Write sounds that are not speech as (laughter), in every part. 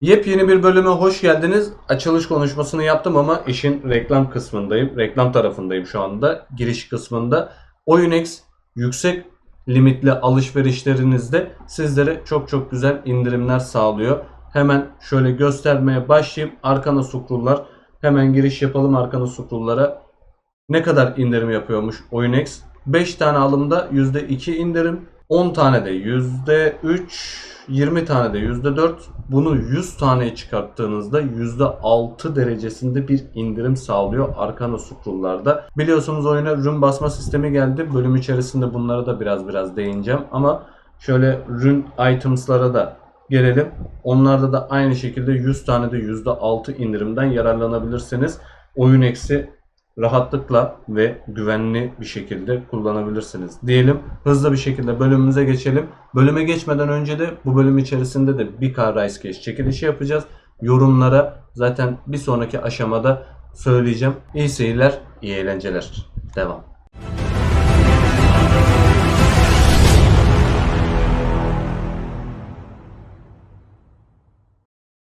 Yepyeni bir bölüme hoş geldiniz. Açılış konuşmasını yaptım ama işin reklam kısmındayım. Reklam tarafındayım şu anda. Giriş kısmında. Oyunex yüksek limitli alışverişlerinizde sizlere çok çok güzel indirimler sağlıyor. Hemen şöyle göstermeye başlayayım. Arkana sukrullar. Hemen giriş yapalım arkana sukrullara. Ne kadar indirim yapıyormuş Oyunex? 5 tane alımda %2 indirim. 10 tane de %3, 20 tane de %4. Bunu 100 taneye çıkarttığınızda %6 derecesinde bir indirim sağlıyor Arkana Scroll'larda. Biliyorsunuz oyuna rün basma sistemi geldi. Bölüm içerisinde bunlara da biraz biraz değineceğim. Ama şöyle rün items'lara da gelelim. Onlarda da aynı şekilde 100 tane de %6 indirimden yararlanabilirsiniz. Oyun eksi rahatlıkla ve güvenli bir şekilde kullanabilirsiniz. Diyelim hızlı bir şekilde bölümümüze geçelim. Bölüme geçmeden önce de bu bölüm içerisinde de 1K Rice Cash çekilişi yapacağız. Yorumlara zaten bir sonraki aşamada söyleyeceğim. İyi seyirler, iyi eğlenceler. Devam.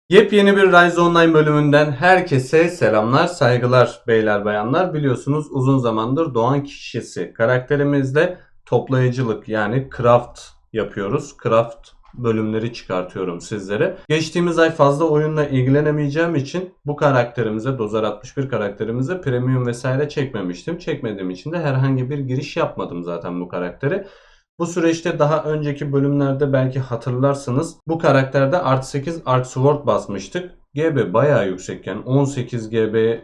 Yepyeni bir Rise Online bölümünden herkese selamlar, saygılar beyler bayanlar. Biliyorsunuz uzun zamandır Doğan kişisi karakterimizle toplayıcılık yani craft yapıyoruz. Craft bölümleri çıkartıyorum sizlere. Geçtiğimiz ay fazla oyunla ilgilenemeyeceğim için bu karakterimize, Dozar 61 karakterimize premium vesaire çekmemiştim. Çekmediğim için de herhangi bir giriş yapmadım zaten bu karakteri. Bu süreçte daha önceki bölümlerde belki hatırlarsınız bu karakterde artı 8 Arc Sword basmıştık. GB bayağı yüksekken 18 GB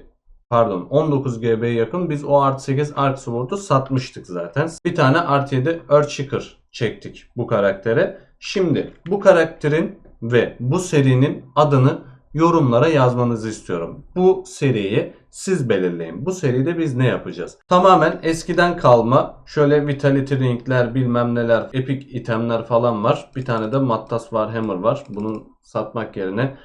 pardon 19 GB'ye yakın biz o artı 8 Arc Sword'u satmıştık zaten. Bir tane artı 7 Earthshaker çektik bu karaktere. Şimdi bu karakterin ve bu serinin adını yorumlara yazmanızı istiyorum. Bu seriyi siz belirleyin. Bu seride biz ne yapacağız? Tamamen eskiden kalma şöyle Vitality Ring'ler bilmem neler epic itemler falan var. Bir tane de Mattas Warhammer var. Bunu satmak yerine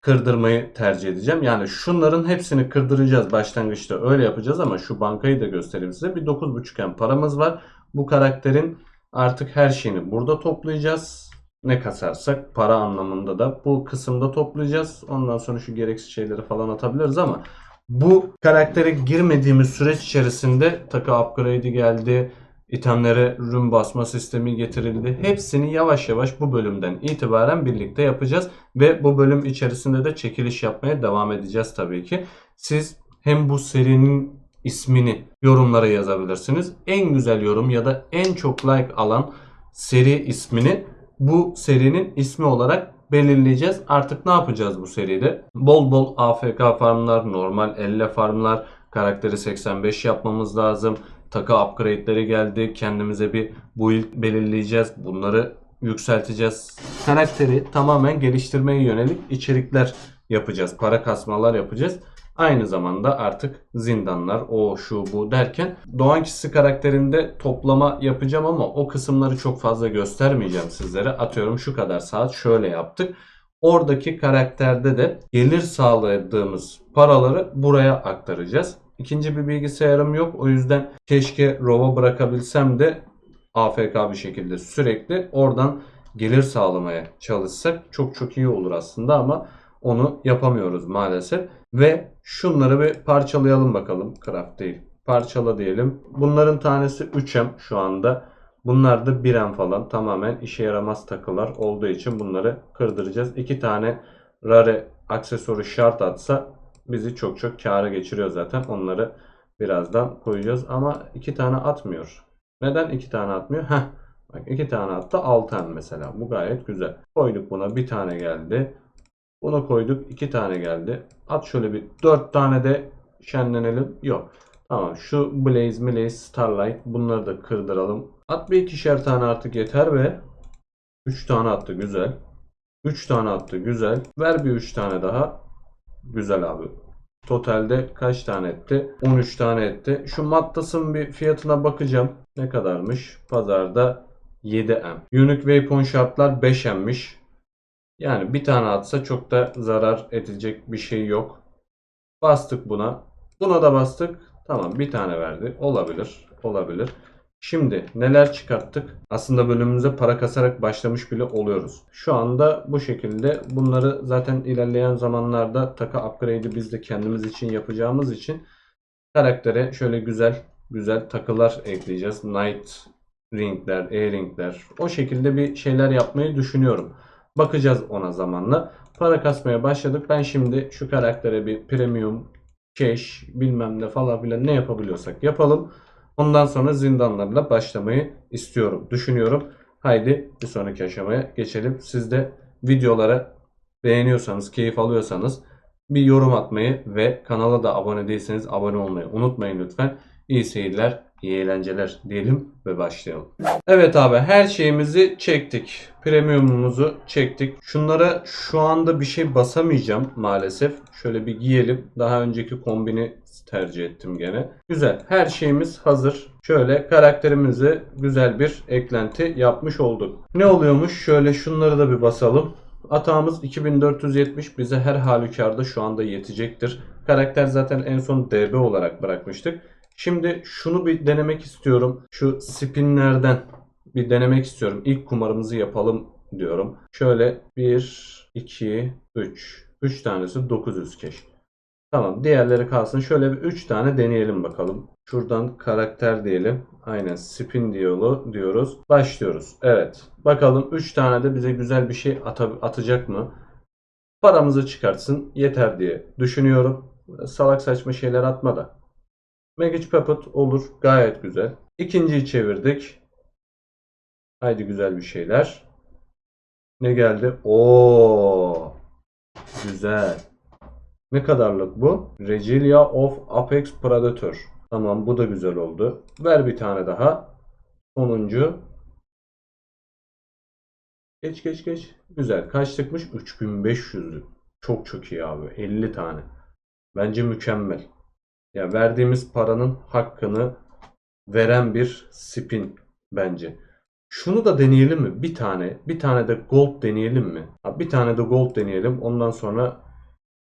kırdırmayı tercih edeceğim. Yani şunların hepsini kırdıracağız başlangıçta öyle yapacağız ama şu bankayı da göstereyim size. Bir 9.5M paramız var. Bu karakterin artık her şeyini burada toplayacağız ne kasarsak para anlamında da bu kısımda toplayacağız. Ondan sonra şu gereksiz şeyleri falan atabiliriz ama bu karaktere girmediğimiz süreç içerisinde takı upgrade'i geldi. itemlere rün basma sistemi getirildi. Hepsini yavaş yavaş bu bölümden itibaren birlikte yapacağız. Ve bu bölüm içerisinde de çekiliş yapmaya devam edeceğiz tabii ki. Siz hem bu serinin ismini yorumlara yazabilirsiniz. En güzel yorum ya da en çok like alan seri ismini bu serinin ismi olarak belirleyeceğiz. Artık ne yapacağız bu seride? Bol bol AFK farmlar, normal elle farmlar, karakteri 85 yapmamız lazım. Takı upgrade'leri geldi. Kendimize bir build belirleyeceğiz. Bunları yükselteceğiz. Karakteri tamamen geliştirmeye yönelik içerikler yapacağız. Para kasmalar yapacağız. Aynı zamanda artık zindanlar, o şu bu derken Doğan kişisi karakterinde toplama yapacağım ama o kısımları çok fazla göstermeyeceğim sizlere. Atıyorum şu kadar saat şöyle yaptık. Oradaki karakterde de gelir sağladığımız paraları buraya aktaracağız. İkinci bir bilgisayarım yok. O yüzden keşke RAW'a bırakabilsem de AFK bir şekilde sürekli oradan gelir sağlamaya çalışsak çok çok iyi olur aslında ama onu yapamıyoruz maalesef. Ve şunları bir parçalayalım bakalım. Craft değil. Parçala diyelim. Bunların tanesi 3M şu anda. Bunlar da 1M falan. Tamamen işe yaramaz takılar olduğu için bunları kırdıracağız. 2 tane rare aksesuarı şart atsa bizi çok çok kâra geçiriyor zaten. Onları birazdan koyacağız ama 2 tane atmıyor. Neden 2 tane atmıyor? Heh. Bak 2 tane attı 6M mesela. Bu gayet güzel. Koyduk buna bir tane geldi. Bunu koyduk. iki tane geldi. At şöyle bir dört tane de şenlenelim. Yok. Tamam şu Blaze, Blaze, Starlight bunları da kırdıralım. At bir ikişer tane artık yeter ve 3 tane attı güzel. 3 tane attı güzel. Ver bir 3 tane daha. Güzel abi. Totalde kaç tane etti? 13 tane etti. Şu Mattas'ın bir fiyatına bakacağım. Ne kadarmış? Pazarda 7M. Unique Weapon şartlar 5M'miş. Yani bir tane atsa çok da zarar edilecek bir şey yok. Bastık buna. Buna da bastık. Tamam bir tane verdi. Olabilir. Olabilir. Şimdi neler çıkarttık? Aslında bölümümüze para kasarak başlamış bile oluyoruz. Şu anda bu şekilde bunları zaten ilerleyen zamanlarda taka upgrade'i biz de kendimiz için yapacağımız için karaktere şöyle güzel güzel takılar ekleyeceğiz. Night ringler, e-ringler o şekilde bir şeyler yapmayı düşünüyorum. Bakacağız ona zamanla. Para kasmaya başladık. Ben şimdi şu karaktere bir premium, cash bilmem ne falan filan ne yapabiliyorsak yapalım. Ondan sonra zindanlarla başlamayı istiyorum, düşünüyorum. Haydi bir sonraki aşamaya geçelim. Siz de videolara beğeniyorsanız, keyif alıyorsanız bir yorum atmayı ve kanala da abone değilseniz abone olmayı unutmayın lütfen. İyi seyirler, iyi eğlenceler diyelim ve başlayalım. Evet abi her şeyimizi çektik. Premiumumuzu çektik. Şunlara şu anda bir şey basamayacağım maalesef. Şöyle bir giyelim. Daha önceki kombini tercih ettim gene. Güzel. Her şeyimiz hazır. Şöyle karakterimize güzel bir eklenti yapmış olduk. Ne oluyormuş? Şöyle şunları da bir basalım. Atağımız 2470 bize her halükarda şu anda yetecektir. Karakter zaten en son DB olarak bırakmıştık. Şimdi şunu bir denemek istiyorum. Şu spinlerden bir denemek istiyorum. İlk kumarımızı yapalım diyorum. Şöyle 1, 2, 3. 3 tanesi 900 keş. Tamam diğerleri kalsın. Şöyle bir 3 tane deneyelim bakalım. Şuradan karakter diyelim. Aynen spin diyolu diyoruz. Başlıyoruz. Evet. Bakalım 3 tane de bize güzel bir şey ata- atacak mı? Paramızı çıkartsın yeter diye düşünüyorum. Salak saçma şeyler atma da. Magic Puppet olur. Gayet güzel. İkinciyi çevirdik. Haydi güzel bir şeyler. Ne geldi? Oo. Güzel. Ne kadarlık bu? Regalia of Apex Predator. Tamam bu da güzel oldu. Ver bir tane daha. Sonuncu. Geç geç geç. Güzel. Kaçlıkmış? 3500'lük. Çok çok iyi abi. 50 tane. Bence mükemmel. Ya verdiğimiz paranın hakkını veren bir spin bence. Şunu da deneyelim mi? Bir tane. Bir tane de gold deneyelim mi? Bir tane de gold deneyelim. Ondan sonra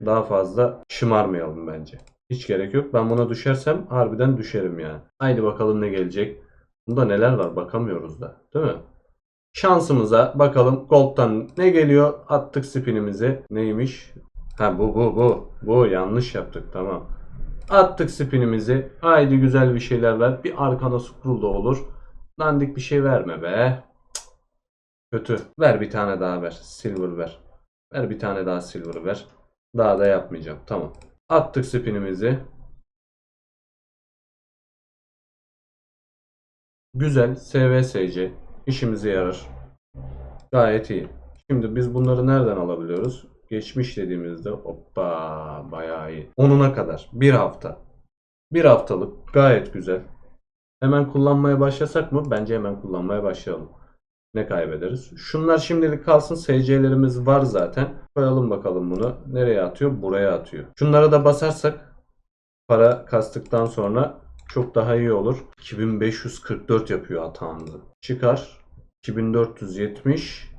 daha fazla şımarmayalım bence. Hiç gerek yok. Ben buna düşersem harbiden düşerim yani. Haydi bakalım ne gelecek. Bunda neler var bakamıyoruz da. Değil mi? Şansımıza bakalım Gold'dan ne geliyor? Attık spinimizi. Neymiş? Ha bu bu bu. Bu yanlış yaptık tamam. Attık spinimizi. Haydi güzel bir şeyler ver. Bir arkana scroll da olur. Dandik bir şey verme be. Cık. Kötü. Ver bir tane daha ver. Silver ver. Ver bir tane daha silver ver. Daha da yapmayacağım. Tamam. Attık spinimizi. Güzel. SVSC. işimize yarar. Gayet iyi. Şimdi biz bunları nereden alabiliyoruz? Geçmiş dediğimizde hoppa bayağı iyi. Onuna kadar. Bir hafta. Bir haftalık. Gayet güzel. Hemen kullanmaya başlasak mı? Bence hemen kullanmaya başlayalım. Ne kaybederiz? Şunlar şimdilik kalsın. SC'lerimiz var zaten. Koyalım bakalım bunu. Nereye atıyor? Buraya atıyor. Şunlara da basarsak para kastıktan sonra çok daha iyi olur. 2544 yapıyor hatamızı. Çıkar. 2470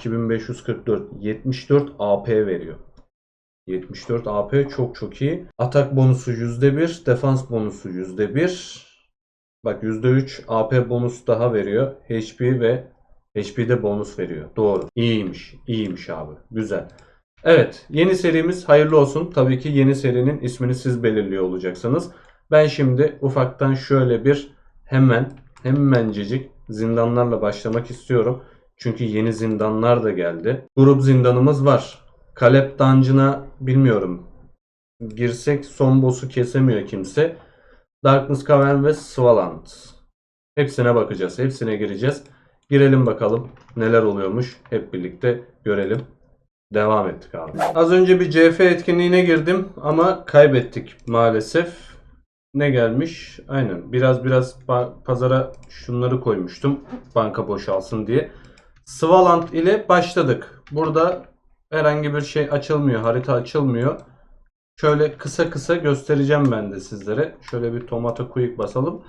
2544 74 AP veriyor. 74 AP çok çok iyi. Atak bonusu %1, defans bonusu %1. Bak %3 AP bonus daha veriyor. HP ve HP'de bonus veriyor. Doğru. İyiymiş. İyiymiş abi. Güzel. Evet. Yeni serimiz hayırlı olsun. Tabii ki yeni serinin ismini siz belirliyor olacaksınız. Ben şimdi ufaktan şöyle bir hemen hemencecik zindanlarla başlamak istiyorum. Çünkü yeni zindanlar da geldi. Grup zindanımız var. Kalep Dungeon'a bilmiyorum. Girsek son boss'u kesemiyor kimse. Darkness Cavern ve Swaland. Hepsine bakacağız. Hepsine gireceğiz. Girelim bakalım neler oluyormuş. Hep birlikte görelim. Devam ettik abi. Az önce bir CF etkinliğine girdim ama kaybettik maalesef. Ne gelmiş? Aynen. Biraz biraz pa- pazara şunları koymuştum. Banka boşalsın diye. Swaland ile başladık. Burada herhangi bir şey açılmıyor. Harita açılmıyor. Şöyle kısa kısa göstereceğim ben de sizlere. Şöyle bir tomato quick basalım.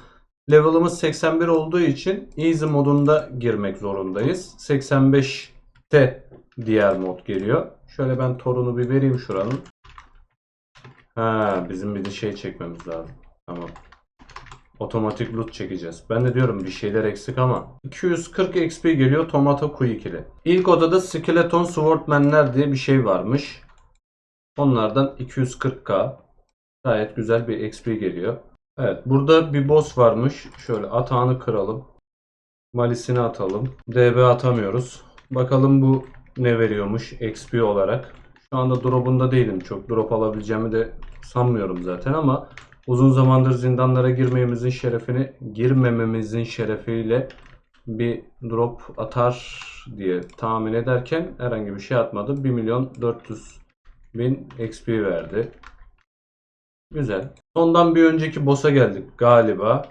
Level'ımız 81 olduğu için easy modunda girmek zorundayız. 85'te diğer mod geliyor. Şöyle ben torunu bir vereyim şuranın. Ha bizim bir de şey çekmemiz lazım. Tamam. Otomatik loot çekeceğiz. Ben de diyorum bir şeyler eksik ama. 240 XP geliyor Tomato Quick'li. İlk odada Skeleton Swordman'ler diye bir şey varmış. Onlardan 240k. Gayet güzel bir XP geliyor. Evet burada bir boss varmış. Şöyle atağını kıralım. Malisini atalım. DB atamıyoruz. Bakalım bu ne veriyormuş XP olarak. Şu anda drop'unda değilim. Çok drop alabileceğimi de sanmıyorum zaten ama uzun zamandır zindanlara girmememizin şerefini girmememizin şerefiyle bir drop atar diye tahmin ederken herhangi bir şey atmadı. 1 milyon 400 bin XP verdi. Güzel. Sondan bir önceki boss'a geldik galiba.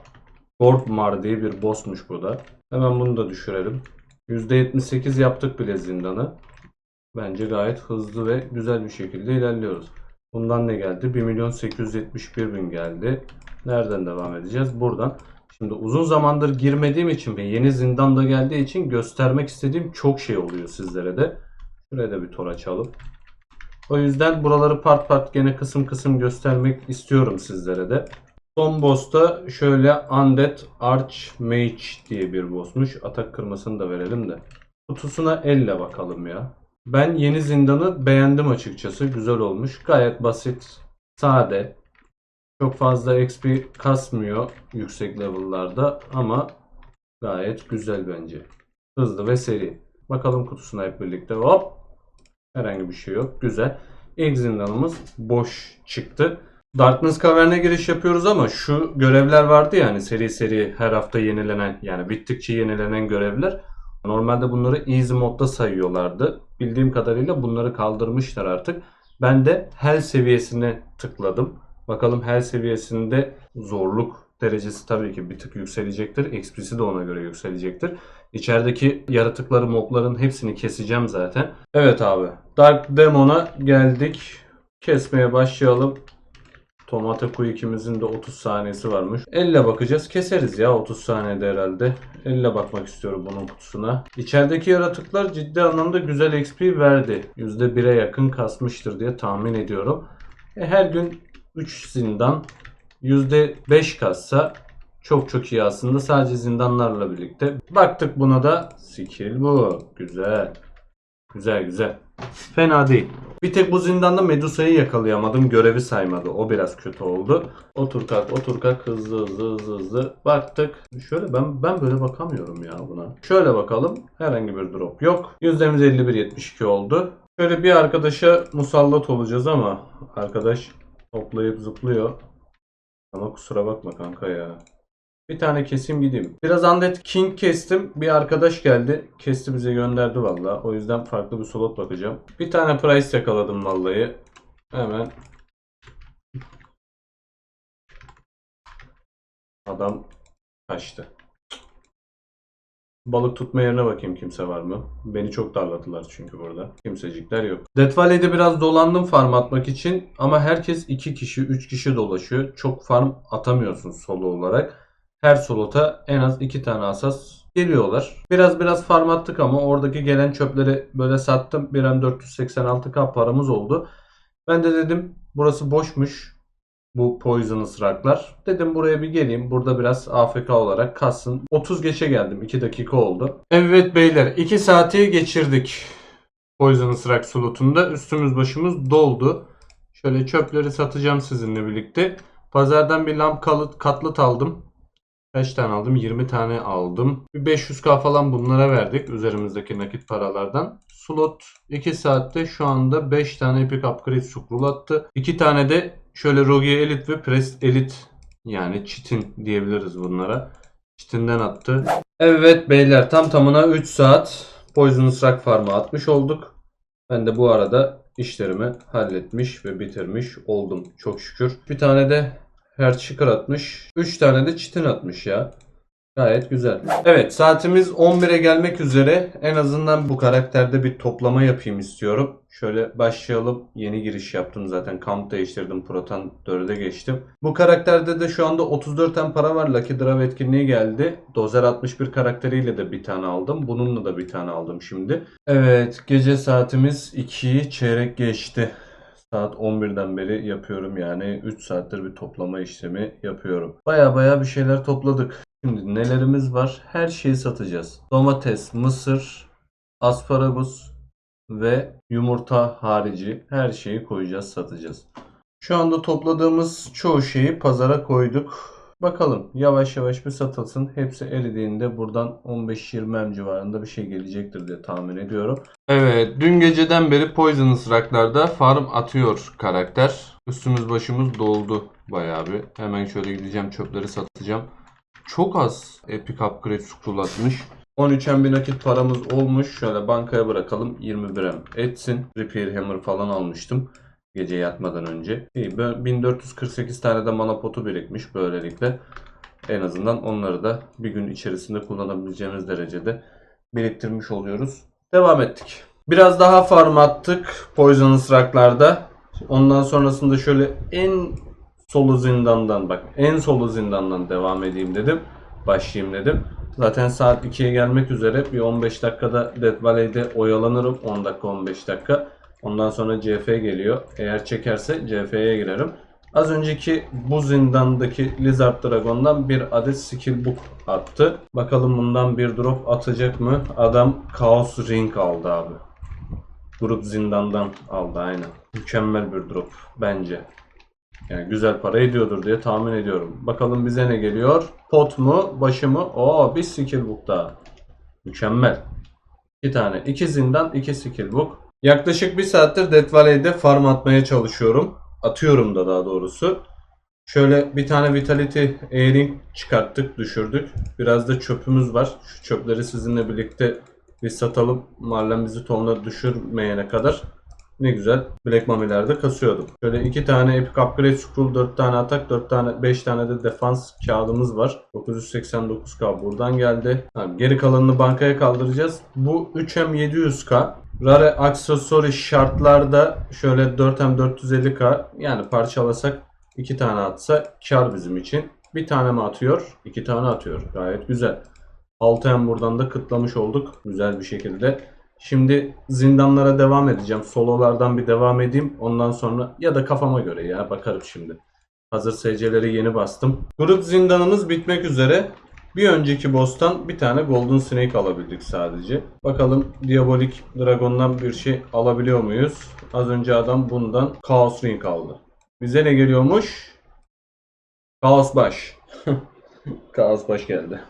Gorpmar diye bir boss'muş bu da. Hemen bunu da düşürelim. %78 yaptık bile zindanı. Bence gayet hızlı ve güzel bir şekilde ilerliyoruz. Bundan ne geldi? 1 milyon 871 bin geldi. Nereden devam edeceğiz? Buradan. Şimdi uzun zamandır girmediğim için ve yeni zindan da geldiği için göstermek istediğim çok şey oluyor sizlere de. Şuraya da bir tor açalım. O yüzden buraları part part gene kısım kısım göstermek istiyorum sizlere de. Son boss'ta şöyle Undead Archmage diye bir boss'muş. Atak kırmasını da verelim de. Kutusuna elle bakalım ya. Ben yeni zindanı beğendim açıkçası. Güzel olmuş. Gayet basit, sade. Çok fazla XP kasmıyor yüksek level'larda ama gayet güzel bence. Hızlı ve seri. Bakalım kutusuna hep birlikte. Hop. Herhangi bir şey yok. Güzel. İlk zindanımız boş çıktı. Darkness Cavern'e giriş yapıyoruz ama şu görevler vardı ya hani seri seri her hafta yenilenen yani bittikçe yenilenen görevler. Normalde bunları easy modda sayıyorlardı. Bildiğim kadarıyla bunları kaldırmışlar artık. Ben de hell seviyesine tıkladım. Bakalım hell seviyesinde zorluk derecesi tabii ki bir tık yükselecektir. XP'si de ona göre yükselecektir. İçerideki yaratıkları, mobların hepsini keseceğim zaten. Evet abi. Dark Demon'a geldik. Kesmeye başlayalım. Tomata Quick'imizin de 30 saniyesi varmış. Elle bakacağız. Keseriz ya 30 saniyede herhalde. Elle bakmak istiyorum bunun kutusuna. İçerideki yaratıklar ciddi anlamda güzel XP verdi. %1'e yakın kasmıştır diye tahmin ediyorum. E, her gün 3 zindan %5 kassa çok çok iyi aslında sadece zindanlarla birlikte. Baktık buna da skill bu. Güzel. Güzel güzel. Fena değil. Bir tek bu zindanda Medusa'yı yakalayamadım. Görevi saymadı. O biraz kötü oldu. Otur kalk otur kalk hızlı hızlı hızlı hızlı. Baktık. Şöyle ben ben böyle bakamıyorum ya buna. Şöyle bakalım. Herhangi bir drop yok. Yüzdemiz 51-72 oldu. Şöyle bir arkadaşa musallat olacağız ama arkadaş hoplayıp zıplıyor. Ama kusura bakma kanka ya. Bir tane keseyim gideyim. Biraz Undead King kestim. Bir arkadaş geldi. Kesti bize gönderdi valla. O yüzden farklı bir slot bakacağım. Bir tane price yakaladım vallahi. Hemen. Adam kaçtı. Balık tutma yerine bakayım kimse var mı? Beni çok darladılar çünkü burada. Kimsecikler yok. Death Valley'de biraz dolandım farm atmak için. Ama herkes 2 kişi 3 kişi dolaşıyor. Çok farm atamıyorsun solo olarak her slota en az 2 tane asas geliyorlar. Biraz biraz farm attık ama oradaki gelen çöpleri böyle sattım. Bir an 486k paramız oldu. Ben de dedim burası boşmuş. Bu poisonous rock'lar. Dedim buraya bir geleyim. Burada biraz AFK olarak kalsın. 30 geçe geldim. 2 dakika oldu. Evet beyler 2 saati geçirdik. Poisonous rock slotunda. Üstümüz başımız doldu. Şöyle çöpleri satacağım sizinle birlikte. Pazardan bir lamp katlıt aldım. Kaç tane aldım? 20 tane aldım. Bir 500k falan bunlara verdik üzerimizdeki nakit paralardan. Slot 2 saatte şu anda 5 tane Epic Upgrade scroll attı. 2 tane de şöyle Rogue Elite ve Prest Elite yani Çitin diyebiliriz bunlara. Çitin'den attı. Evet beyler tam tamına 3 saat Poisonous Rock Farm'a atmış olduk. Ben de bu arada işlerimi halletmiş ve bitirmiş oldum çok şükür. Bir tane de her çıkır atmış. 3 tane de çitin atmış ya. Gayet güzel. Evet saatimiz 11'e gelmek üzere. En azından bu karakterde bir toplama yapayım istiyorum. Şöyle başlayalım. Yeni giriş yaptım zaten. Kamp değiştirdim. Proton 4'e geçtim. Bu karakterde de şu anda 34 tane para var. Lucky Draw etkinliği geldi. Dozer 61 karakteriyle de bir tane aldım. Bununla da bir tane aldım şimdi. Evet gece saatimiz 2'yi çeyrek geçti. Saat 11'den beri yapıyorum yani 3 saattir bir toplama işlemi yapıyorum. Baya baya bir şeyler topladık. Şimdi nelerimiz var? Her şeyi satacağız. Domates, mısır, asparagus ve yumurta harici her şeyi koyacağız, satacağız. Şu anda topladığımız çoğu şeyi pazara koyduk. Bakalım yavaş yavaş bir satılsın. Hepsi eridiğinde buradan 15-20 em civarında bir şey gelecektir diye tahmin ediyorum. Evet dün geceden beri Poisonous Rock'larda farm atıyor karakter. Üstümüz başımız doldu bayağı bir. Hemen şöyle gideceğim çöpleri satacağım. Çok az Epic Upgrade scroll atmış. 13 em bir nakit paramız olmuş. Şöyle bankaya bırakalım 21 em etsin. Repair Hammer falan almıştım gece yatmadan önce. İyi, ben 1448 tane de mana potu birikmiş böylelikle. En azından onları da bir gün içerisinde kullanabileceğimiz derecede biriktirmiş oluyoruz. Devam ettik. Biraz daha farm attık Poisonous Rock'larda. Ondan sonrasında şöyle en solu zindandan bak en solu zindandan devam edeyim dedim. Başlayayım dedim. Zaten saat 2'ye gelmek üzere bir 15 dakikada Dead Valley'de oyalanırım. 10 dakika 15 dakika. Ondan sonra CF geliyor. Eğer çekerse CF'ye girerim. Az önceki bu zindandaki Lizard Dragon'dan bir adet skill book attı. Bakalım bundan bir drop atacak mı? Adam Chaos Ring aldı abi. Grup zindandan aldı aynen. Mükemmel bir drop bence. Yani güzel para ediyordur diye tahmin ediyorum. Bakalım bize ne geliyor? Pot mu? Başı mı? Oo bir skill book daha. Mükemmel. İki tane. iki zindan, iki skill book. Yaklaşık bir saattir Death Valley'de farm atmaya çalışıyorum. Atıyorum da daha doğrusu. Şöyle bir tane Vitality Airing çıkarttık, düşürdük. Biraz da çöpümüz var. Şu çöpleri sizinle birlikte bir satalım. Marlen bizi tonuna düşürmeyene kadar. Ne güzel. Black Mummy'lerde kasıyordum. Şöyle iki tane Epic Upgrade Scroll, 4 tane atak, 4 tane 5 tane de defans kağıdımız var. 989k buradan geldi. Tamam, geri kalanını bankaya kaldıracağız. Bu 3M 700k. Rare aksesuari şartlarda şöyle 4M 450k yani parçalasak 2 tane atsa kar bizim için. Bir tane mi atıyor? 2 tane atıyor. Gayet güzel. 6M buradan da kıtlamış olduk. Güzel bir şekilde. Şimdi zindanlara devam edeceğim. Sololardan bir devam edeyim. Ondan sonra ya da kafama göre ya bakarım şimdi. Hazır SC'leri yeni bastım. Grup zindanımız bitmek üzere. Bir önceki boss'tan bir tane Golden Snake alabildik sadece. Bakalım Diabolik Dragon'dan bir şey alabiliyor muyuz? Az önce adam bundan Chaos Ring aldı. Bize ne geliyormuş? Kaos Baş. (laughs) Kaos Baş geldi.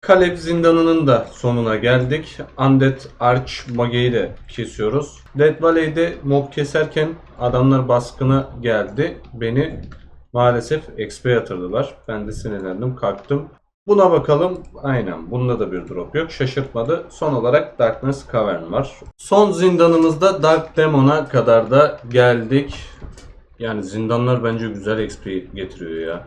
Kalep zindanının da sonuna geldik. Undead Arch Mage'yi de kesiyoruz. Dead Valley'de mob keserken adamlar baskına geldi. Beni maalesef XP yatırdılar. Ben de sinirlendim kalktım. Buna bakalım. Aynen bunda da bir drop yok. Şaşırtmadı. Son olarak Darkness Cavern var. Son zindanımızda Dark Demon'a kadar da geldik. Yani zindanlar bence güzel XP getiriyor ya.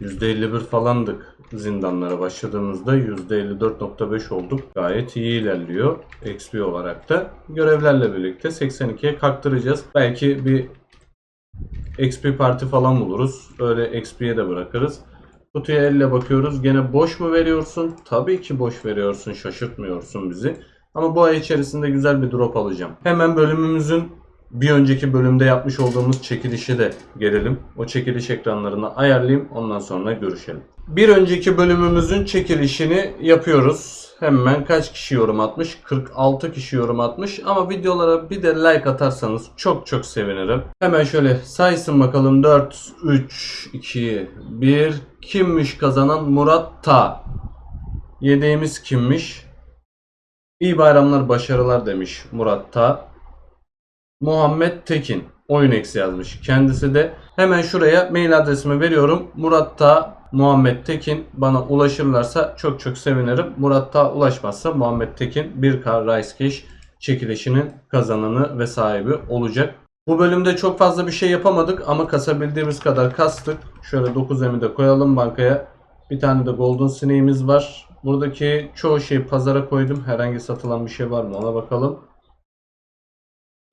%51 falandık zindanlara başladığımızda %54.5 olduk. Gayet iyi ilerliyor XP olarak da. Görevlerle birlikte 82'ye kalktıracağız. Belki bir XP parti falan buluruz. Öyle XP'ye de bırakırız. Kutuya elle bakıyoruz. Gene boş mu veriyorsun? Tabii ki boş veriyorsun. Şaşırtmıyorsun bizi. Ama bu ay içerisinde güzel bir drop alacağım. Hemen bölümümüzün bir önceki bölümde yapmış olduğumuz çekilişe de gelelim. O çekiliş ekranlarını ayarlayayım. Ondan sonra görüşelim. Bir önceki bölümümüzün çekilişini yapıyoruz. Hemen kaç kişi yorum atmış? 46 kişi yorum atmış. Ama videolara bir de like atarsanız çok çok sevinirim. Hemen şöyle saysın bakalım. 4, 3, 2, 1. Kimmiş kazanan? Murat Ta. Yedeğimiz kimmiş? İyi bayramlar, başarılar demiş Murat Ta. Muhammed Tekin oyun eksi yazmış. Kendisi de hemen şuraya mail adresimi veriyorum. Muratta Muhammed Tekin bana ulaşırlarsa çok çok sevinirim. Muratta ulaşmazsa Muhammed Tekin 1K Rice Cash çekilişinin kazananı ve sahibi olacak. Bu bölümde çok fazla bir şey yapamadık ama kasabildiğimiz kadar kastık. Şöyle 9 emi de koyalım bankaya. Bir tane de Golden Snake'imiz var. Buradaki çoğu şeyi pazara koydum. Herhangi satılan bir şey var mı ona bakalım.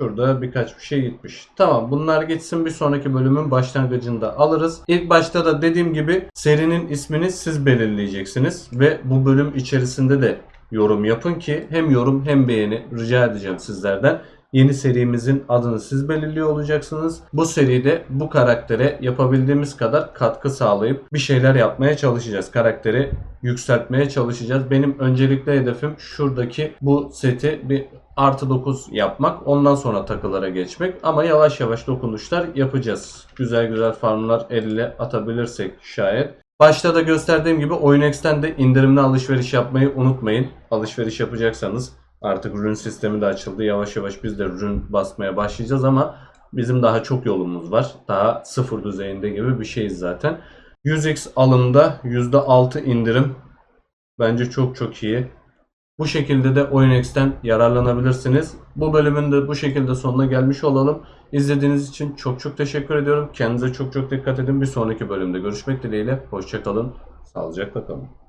Şurada birkaç bir şey gitmiş. Tamam bunlar geçsin bir sonraki bölümün başlangıcında alırız. İlk başta da dediğim gibi serinin ismini siz belirleyeceksiniz. Ve bu bölüm içerisinde de yorum yapın ki hem yorum hem beğeni rica edeceğim sizlerden. Yeni serimizin adını siz belirliyor olacaksınız. Bu seride bu karaktere yapabildiğimiz kadar katkı sağlayıp bir şeyler yapmaya çalışacağız. Karakteri yükseltmeye çalışacağız. Benim öncelikli hedefim şuradaki bu seti bir artı 9 yapmak. Ondan sonra takılara geçmek. Ama yavaş yavaş dokunuşlar yapacağız. Güzel güzel farmlar elle atabilirsek şayet. Başta da gösterdiğim gibi OyunX'ten de indirimli alışveriş yapmayı unutmayın. Alışveriş yapacaksanız artık ürün sistemi de açıldı. Yavaş yavaş biz de ürün basmaya başlayacağız ama bizim daha çok yolumuz var. Daha sıfır düzeyinde gibi bir şeyiz zaten. 100x alımda %6 indirim bence çok çok iyi. Bu şekilde de OyunX'ten yararlanabilirsiniz. Bu bölümün de bu şekilde sonuna gelmiş olalım. İzlediğiniz için çok çok teşekkür ediyorum. Kendinize çok çok dikkat edin. Bir sonraki bölümde görüşmek dileğiyle. Hoşçakalın. Sağlıcakla kalın.